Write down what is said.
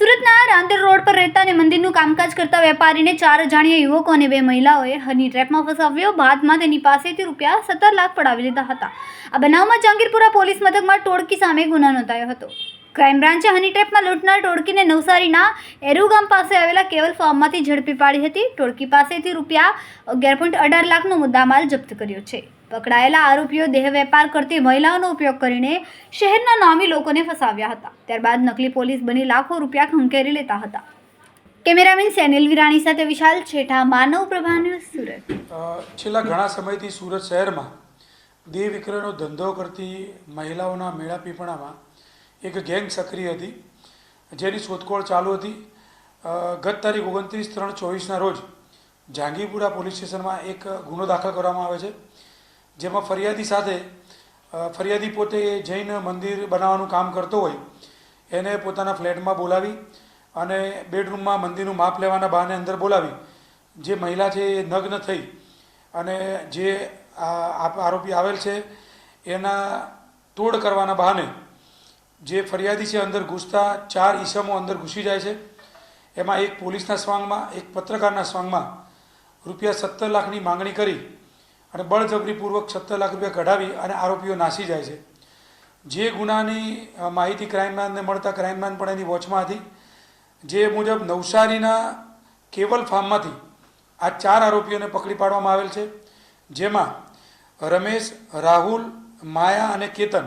સુરતના રાંદેર રોડ પર રહેતા અને મંદિરનું કામકાજ કરતા વેપારીને ચાર અજાણ્યા યુવકો અને બે મહિલાઓએ હની ટ્રેપમાં ફસાવ્યો. બાદમાં તેની પાસેથી રૂપિયા સત્તર લાખ પડાવી લીધા હતા. આ બનાવમાં જહાંગીરપુરા પોલીસ મથકમાં ટોળકી સામે ગુનો નોંધાયો હતો. ક્રાઇમ બ્રાન્ચે હની ટ્રેપમાં લૂંટનાર ટોળકીને નવસારીના એરુગામ પાસે આવેલા કેવલ ફાર્મમાંથી ઝડપી પાડી હતી. ટોળકી પાસેથી રૂપિયા અગિયાર પોઈન્ટ અઢાર લાખનો મુદ્દામાલ જપ્ત કર્યો છે. પકડાયેલા આરોપીઓ દેહ વેપાર કરતી મહિલાઓનો ઉપયોગ કરીને શહેરના નામી લોકોને ફસાવ્યા હતા. ત્યારબાદ નકલી પોલીસ બની લાખો રૂપિયા ખંખેરી લેતા હતા. કેમેરામેન સેનિલ વિરાણી સાથે વિશાલ છેઠા, માનવ પ્રભા સુરત. છેલ્લા ઘણા સમયથી સુરત શહેરમાં દેહ વિક્રયનો ધંધો કરતી મહિલાઓના મેળાપીપણામાં એક ગેંગ સક્રિય હતી. જેની શોધખોળ ચાલુ હતી ગત તારીખ ઓગણત્રીસ ત્રણ ચોવીસના રોજ જહાંગીરપુરા પોલીસ સ્ટેશનમાં એક ગુનો દાખલ કરવામાં આવે છે, જેમાં ફરિયાદી સાથે ફરિયાદી પોતે જૈન મંદિર બનાવવાનું કામ કરતો હોય, એને પોતાના ફ્લેટમાં બોલાવી અને બેડરૂમમાં મંદિરનું માપ લેવાના બહાને અંદર બોલાવી, જે મહિલા છે એ નગ્ન થઈ અને જે આરોપી આવેલ છે, એના તોડ કરવાના બહાને જે ફરિયાદી છે, અંદર ઘૂસતા ચાર ઈસમો અંદર ઘૂસી જાય છે. એમાં એક પોલીસના સ્વાંગમાં, એક પત્રકારના સ્વાંગમાં રૂપિયા સત્તર લાખની માંગણી કરી અને બળજબરીપૂર્વક સત્તર લાખ રૂપિયા કઢાવી અને આરોપીઓ નાસી જાય છે. જે ગુનાની માહિતી ક્રાઇમમેનને મળતા ક્રાઇમમેન પણ એની વોચમાં હતી. જે મુજબ નવસારીના કેવલ ફાર્મમાંથી આ ચાર આરોપીઓને પકડી પાડવામાં આવેલ છે. જેમાં રમેશ, રાહુલ, માયા અને કેતન